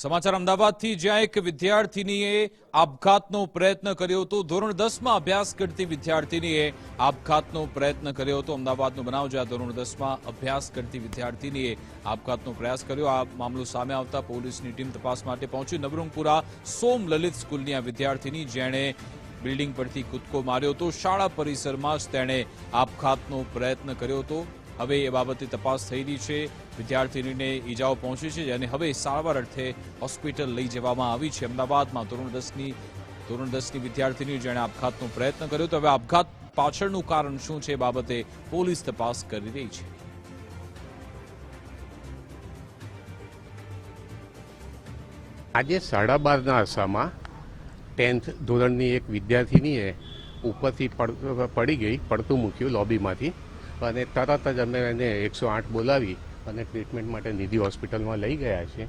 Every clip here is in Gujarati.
સમાચાર અમદાવાદથી જ્યાં એક વિદ્યાર્થીનીએ આપઘાતનો પ્રયત્ન કર્યો હતો. ધોરણ દસમાં અભ્યાસ કરતી વિદ્યાર્થીનીએ આપઘાતનો પ્રયત્ન કર્યો હતો. અમદાવાદનો બનાવ જ્યાં ધોરણ દસમાં અભ્યાસ કરતી વિદ્યાર્થીનીએ આપઘાતનો પ્રયાસ કર્યો. આ મામલો સામે આવતા પોલીસની ટીમ તપાસ માટે પહોંચી. નવરંગપુરા સોમ લલિત સ્કૂલની આ વિદ્યાર્થીની જેણે બિલ્ડિંગ પરથી કૂદકો માર્યો હતો. શાળા પરિસરમાં જ તેણે આપઘાતનો પ્રયત્ન કર્યો હતો. હવે એ બાબતે તપાસ થઈ રહી છે. વિદ્યાર્થીનીને ઈજાઓ પહોંચી છે અને હવે સારવાર અર્થે હોસ્પિટલ લઈ જવામાં આવી છે. અમદાવાદમાં ધોરણ દસની ધોરણ દસની વિદ્યાર્થીની જેણે આપઘાતનો પ્રયત્ન કર્યો તો હવે આપઘાત પાછળનું કારણ શું છે બાબતે પોલીસ તપાસ કરી રહી છે. આજે સાડા બારના અરસામાં ટેન્થ ધોરણની એક વિદ્યાર્થીનીએ ઉપરથી પડી ગઈ, પડતું મૂક્યું લોબીમાંથી. અને તરત જ અમે એને એકસો આઠ બોલાવી અને ટ્રીટમેન્ટ માટે નિધિ હોસ્પિટલમાં લઈ ગયા છે.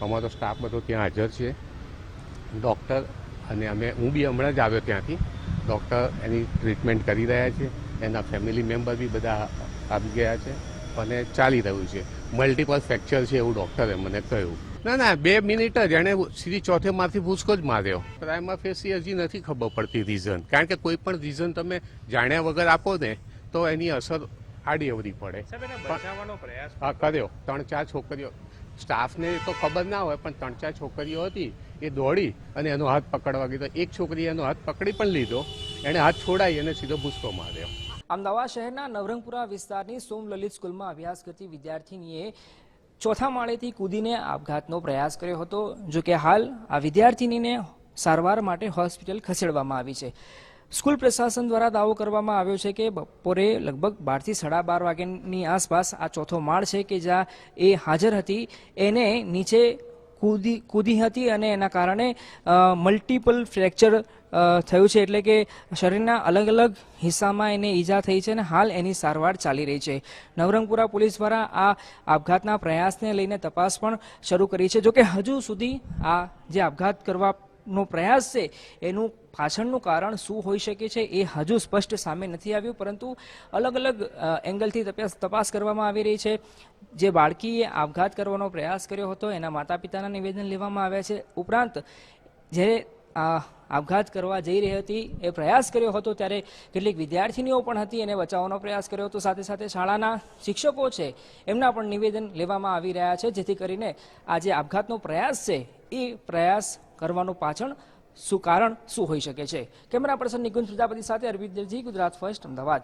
અમારો સ્ટાફ બધો ત્યાં હાજર છે. ડૉક્ટર અને અમે, હું બી હમણાં જ આવ્યો ત્યાંથી. ડૉક્ટર એની ટ્રીટમેન્ટ કરી રહ્યા છે. એના ફેમિલી મેમ્બર બી બધા આવી ગયા છે અને ચાલી રહ્યું છે. મલ્ટિપલ ફ્રેક્ચર છે એવું ડૉક્ટરે મને કહ્યું. ના ના, બે મિનિટ જ. એણે સીધી ચોથે માંથી ભૂસકો જ માર્યો. પ્રાઇમા ફેસી હજી નથી ખબર પડતી રીઝન કારણ કે કોઈ પણ રીઝન તમે જાણ્યા વગર આપો ને, તો એની અસર આડી અવરી પડે. હા કર્યો ત્રણ ચાર છોકરીઓ. સ્ટાફને તો ખબર ના હોય પણ ત્રણ ચાર છોકરીઓ હતી એ દોડી અને એનો હાથ પકડવા ગયો એક છોકરીએ એનો હાથ પકડી પણ લીધો. એણે હાથ છોડાઈ અને સીધો ભૂસકો માર્યો. અમદાવાદ શહેરના નવરંગપુરા વિસ્તારની સોમલલિત સ્કૂલમાં અભ્યાસ કરતી વિદ્યાર્થીનીએ ચોથા માળેથી કૂદીને આપઘાતનો પ્રયાસ કર્યો હતો. જો કે હાલ આ વિદ્યાર્થીનીને સારવાર માટે હોસ્પિટલ ખસેડવામાં આવી છે. સ્કૂલ પ્રશાસન દ્વારા દાવો કરવામાં આવ્યો છે કે બપોરે લગભગ બારથી સાડા બાર વાગ્યાની આસપાસ આ ચોથો માળ છે કે જ્યાં એ હાજર હતી. એને નીચે કૂદી કૂદી હતી અને એના કારણે મલ્ટિપલ ફ્રેક્ચર થયું છે એટલે કે શરીરના અલગ અલગ હિસ્સામાં એને ઈજા થઈ છે અને હાલ એની સારવાર ચાલી રહી છે. નવરંગપુરા પોલીસ દ્વારા આ આપઘાતના પ્રયાસને લઈને તપાસ પણ શરૂ કરી છે. જોકે હજુ સુધી આ જે આપઘાત કરવાનો પ્રયાસ છે, એનું પાછળનું કારણ શું હોઈ શકે છે એ હજુ સ્પષ્ટ સામે નથી આવ્યું, પરંતુ અલગ અલગ એંગલથી તપાસ કરવામાં આવી રહી છે. જે બાળકીએ આપઘાત કરવાનો પ્રયાસ કર્યો હતો, એના માતા પિતાના નિવેદન લેવામાં આવ્યા છે. ઉપરાંત, જ્યારે આપઘાત કરવા જઈ રહી હતી, એ પ્રયાસ કર્યો હતો, ત્યારે કેટલીક વિદ્યાર્થીનીઓ પણ હતી, એને બચાવવાનો પ્રયાસ કર્યો હતો. સાથે સાથે શાળાના શિક્ષકો છે, એમના પણ નિવેદન લેવામાં આવી રહ્યા છે, જેથી કરીને આ જે આપઘાતનો પ્રયાસ છે. એ પ્રયાસ કરવાનું પાછળ શું કારણ, શું હોઈ શકે છે? કેમેરા પર્સન નિકુંજ પ્રજાપતિ સાથે અરવિંદ ગુજરાત ફર્સ્ટ, અમદાવાદ.